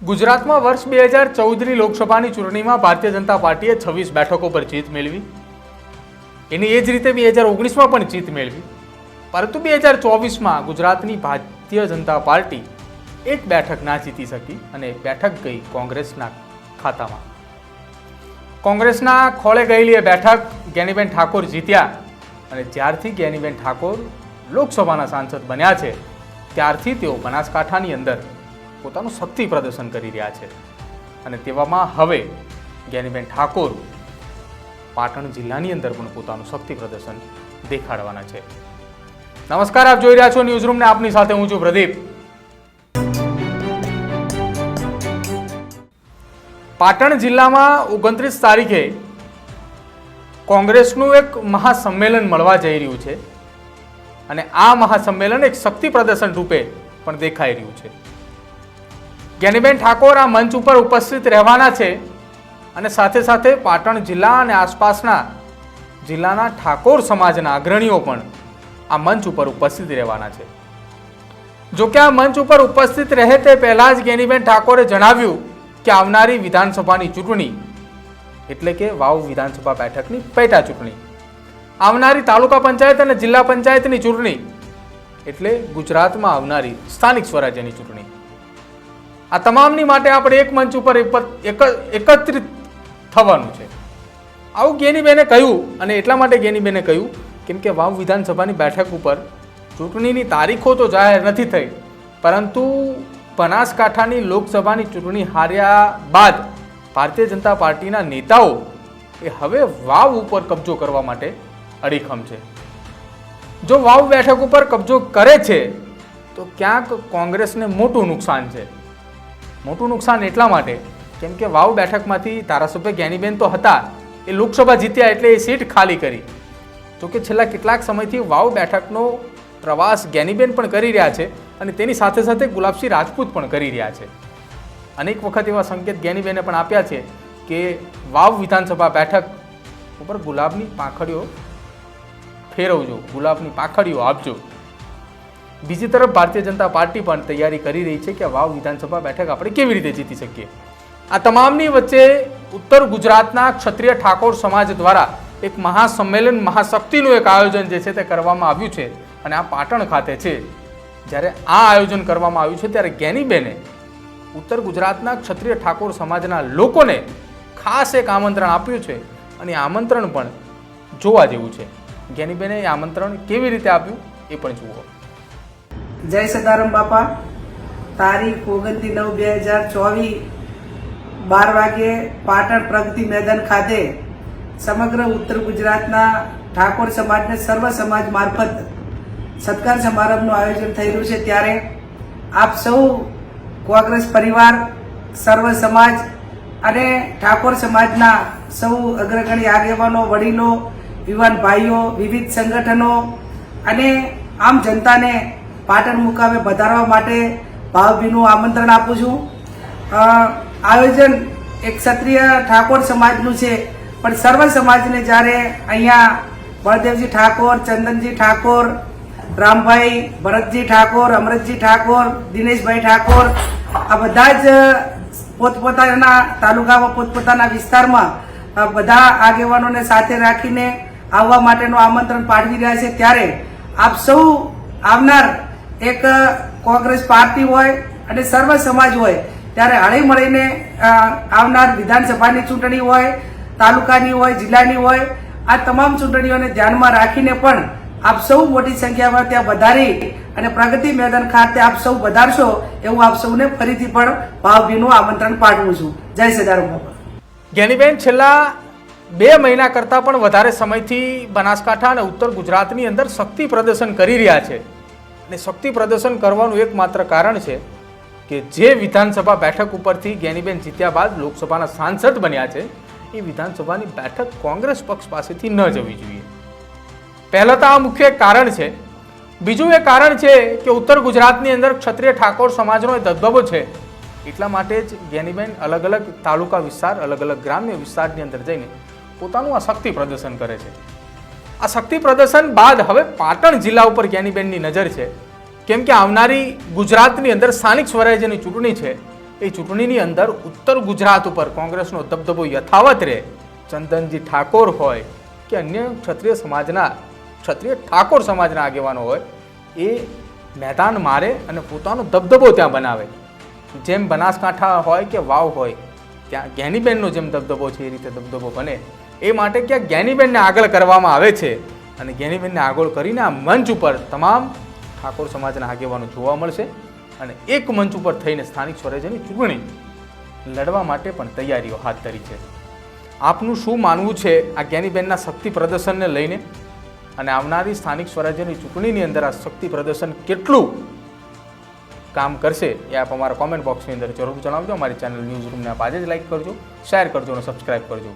ગુજરાતમાં વર્ષ બે હજાર ચૌદની લોકસભાની ચૂંટણીમાં ભારતીય જનતા પાર્ટીએ છવ્વીસ બેઠકો પર જીત મેળવી. એની એ જ રીતે બે હજાર ઓગણીસમાં પણ જીત મેળવી. પરંતુ બે હજાર ચોવીસમાં ગુજરાતની ભારતીય જનતા પાર્ટી એક બેઠક ના જીતી શકી અને બેઠક ગઈ કોંગ્રેસના ખાતામાં. કોંગ્રેસના ખોળે ગયેલી એ બેઠક જ્ઞાનીબેન ઠાકોર જીત્યા અને જ્યારથી જ્ઞાનીબેન ઠાકોર લોકસભાના સાંસદ બન્યા છે, ત્યારથી તેઓ બનાસકાંઠાની અંદર પોતાનું શક્તિ પ્રદર્શન કરી રહ્યા છે. અને તેવામાં હવે જ્ઞાનીબેન ઠાકોર પાટણ જિલ્લાની અંદર પણ પોતાનું શક્તિ પ્રદર્શન દેખાડવાના છે. નમસ્કાર, આપ જોઈ રહ્યા છો ન્યૂઝરૂમને આપની સાથે હું છું પ્રદીપ. પાટણ જિલ્લામાં ઓગણત્રીસ તારીખે કોંગ્રેસનું એક મહાસંમેલન મળવા જઈ રહ્યું છે. અને આ મહાસંમેલન એક શક્તિ પ્રદર્શન રૂપે પણ દેખાઈ રહ્યું છે. જ્ઞાનીબેન ઠાકોર આ મંચ ઉપર ઉપસ્થિત રહેવાના છે અને સાથે સાથે પાટણ જિલ્લા અને આસપાસના જિલ્લાના ઠાકોર સમાજના અગ્રણીઓ પણ આ મંચ ઉપર ઉપસ્થિત રહેવાના છે. જો કે આ મંચ ઉપર ઉપસ્થિત રહે તે પહેલાં જ જ્ઞાનીબેન ઠાકોરે જણાવ્યું કે આવનારી વિધાનસભાની ચૂંટણી એટલે કે વાવ વિધાનસભા બેઠકની પેટા ચૂંટણી, આવનારી તાલુકા પંચાયત અને જિલ્લા પંચાયતની ચૂંટણી એટલે ગુજરાતમાં આવનારી સ્થાનિક સ્વરાજ્યની ચૂંટણી. આ તમામની માટે આપણે એક મંચ ઉપર એક- એક- એકત્રિત થવાનું છે. આવું ગેનીબેને કહ્યું, અને એટલા માટે ગેનીબેને કહ્યું કેમ કે વાવ વિધાનસભાની બેઠક ઉપર ચૂંટણીની તારીખો તો જાહેર નથી થઈ, પરંતુ બનાસકાંઠાની લોકસભાની ચૂંટણી હાર્યા બાદ ભારતીય જનતા પાર્ટીના નેતાઓ એ હવે વાવ ઉપર કબજો કરવા માટે અડીખમ છે. જો વાવ બેઠક ઉપર કબજો કરે છે, તો ક્યાંક કોંગ્રેસને મોટું નુકસાન છે. મોટું નુકસાન એટલા માટે, કેમ કે વાવ બેઠકમાંથી ધારાસભ્ય જ્ઞાનીબેન તો હતા, એ લોકસભા જીત્યા એટલે એ સીટ ખાલી કરી. જોકે છેલ્લા કેટલાક સમયથી વાવ બેઠકનો પ્રવાસ જ્ઞાનીબેન પણ કરી રહ્યા છે અને તેની સાથે સાથે ગુલાબસિંહ રાજપૂત પણ કરી રહ્યા છે. અનેક વખત એવા સંકેત જ્ઞાનીબેને પણ આપ્યા છે કે વાવ વિધાનસભા બેઠક ઉપર ગુલાબની પાંખડીઓ ફેરવજો, ગુલાબની પાંખડીઓ આપજો. બીજી તરફ ભારતીય જનતા પાર્ટી પણ તૈયારી કરી રહી છે કે વાવ વિધાનસભા બેઠક આપણે કેવી રીતે જીતી શકીએ. આ તમામની વચ્ચે ઉત્તર ગુજરાતના ક્ષત્રિય ઠાકોર સમાજ દ્વારા એક મહાસંમેલન, મહાશક્તિનું એક આયોજન જે છે તે કરવામાં આવ્યું છે અને આ પાટણ ખાતે છે. જ્યારે આ આયોજન કરવામાં આવ્યું છે ત્યારે જ્ઞાનીબેને ઉત્તર ગુજરાતના ક્ષત્રિય ઠાકોર સમાજના લોકોને ખાસ એક આમંત્રણ આપ્યું છે અને આમંત્રણ પણ જોવા જેવું છે. જ્ઞાનીબેને એ આમંત્રણ કેવી રીતે આપ્યું એ પણ જુઓ. જય સદારામ બાપા. તારીખ ઓગણતી નવ બે હજાર ચોવીસ, બાર વાગે પાટણ પ્રગતિ મેદાન ખાતે સમગ્ર ઉત્તર ગુજરાતના ઠાકોર સમાજને સર્વ સમાજ મારફત સત્કાર સમારંભનું આયોજન થઈ રહ્યું છે. ત્યારે આપ સૌ કોંગ્રેસ પરિવાર, સર્વ સમાજ અને ઠાકોર સમાજના સૌ અગ્રગણી આગેવાનો, વડીલો, યુવાન ભાઈઓ, વિવિધ સંગઠનો અને આમ જનતાને પાટણ મુકામે વધારવા માટે ભાવભીનું આમંત્રણ આપું છું. આયોજન એક ક્ષત્રિય ઠાકોર સમાજનું છે, પણ સર્વ સમાજને જ્યારે અહીંયા બળદેવજી ઠાકોર, ચંદનજી ઠાકોર, રામભાઈ ભરતજી ઠાકોર, અમરતજી ઠાકોર, દિનેશભાઈ ઠાકોર, આ બધા જ પોતપોતાના તાલુકામાં, પોતપોતાના વિસ્તારમાં બધા આગેવાનોને સાથે રાખીને આવવા માટેનું આમંત્રણ પાઠવી રહ્યા છે. ત્યારે આપ સૌ આવનાર એક કોંગ્રેસ પાર્ટી હોય અને સર્વ સમાજ હોય, ત્યારે હળી મળીને આવનાર વિધાનસભાની ચૂંટણી હોય, તાલુકાની હોય, જિલ્લાની હોય, આ તમામ ચૂંટણીઓને ધ્યાનમાં રાખીને પણ આપ સૌ મોટી સંખ્યામાં ત્યાં વધારી અને પ્રગતિ મેદાન ખાતે આપ સૌ વધારશો એવું આપ સૌને ફરીથી પણ ભાવભીનું આમંત્રણ પાઠવું છું. જય સદારામ બાપા. જ્ઞાનીબેન છેલ્લા બે મહિના કરતાં પણ વધારે સમયથી બનાસકાંઠા અને ઉત્તર ગુજરાતની અંદર શક્તિ પ્રદર્શન કરી રહ્યા છે. અને શક્તિ પ્રદર્શન કરવાનું એકમાત્ર કારણ છે કે જે વિધાનસભા બેઠક ઉપરથી જ્ઞાનીબેન જીત્યા બાદ લોકસભાના સાંસદ બન્યા છે, એ વિધાનસભાની બેઠક કોંગ્રેસ પક્ષ પાસેથી ન જવી જોઈએ. પહેલાં તો આ મુખ્ય કારણ છે. બીજું એ કારણ છે કે ઉત્તર ગુજરાતની અંદર ક્ષત્રિય ઠાકોર સમાજનો એ દબદબો છે. એટલા માટે જ જ્ઞાનીબેન અલગ અલગ તાલુકા વિસ્તાર, અલગ અલગ ગ્રામ્ય વિસ્તારની અંદર જઈને પોતાનું આ શક્તિ પ્રદર્શન કરે છે. આ શક્તિ પ્રદર્શન બાદ હવે પાટણ જિલ્લા ઉપર જ્ઞાનીબેનની નજર છે. કેમ કે આવનારી ગુજરાતની અંદર સ્થાનિક સ્વરાજ્યની ચૂંટણી છે. એ ચૂંટણીની અંદર ઉત્તર ગુજરાત ઉપર કોંગ્રેસનો દબદબો યથાવત રહે. ચંદનજી ઠાકોર હોય કે અન્ય ક્ષત્રિય સમાજના ક્ષત્રિય ઠાકોર સમાજના આગેવાનો હોય, એ મેદાન મારે અને પોતાનો દબદબો ત્યાં બનાવે. જેમ બનાસકાંઠા હોય કે વાવ હોય ત્યાં જ્ઞાનીબેનનો જેમ દબદબો છે, એ રીતે દબદબો બને. એ માટે ક્યાં જ્ઞાનીબેનને આગળ કરવામાં આવે છે અને જ્ઞાનીબેનને આગળ કરીને આ મંચ ઉપર તમામ ઠાકોર સમાજના આગેવાનો જોવા મળશે અને એક મંચ ઉપર થઈને સ્થાનિક સ્વરાજ્યની ચૂંટણી લડવા માટે પણ તૈયારીઓ હાથ ધરી છે. આપનું શું માનવું છે આ જ્ઞાનીબેનના શક્તિ પ્રદર્શનને લઈને? અને આવનારી સ્થાનિક સ્વરાજ્યની ચૂંટણીની અંદર આ શક્તિ પ્રદર્શન કેટલું કામ કરશે એ આપ અમારા કોમેન્ટ બોક્સની અંદર જરૂર જણાવજો. અમારી ચેનલ ન્યૂઝ રૂમને આપ આજે જ લાઈક કરજો શેર કરજો અને સબસ્ક્રાઇબ કરજો.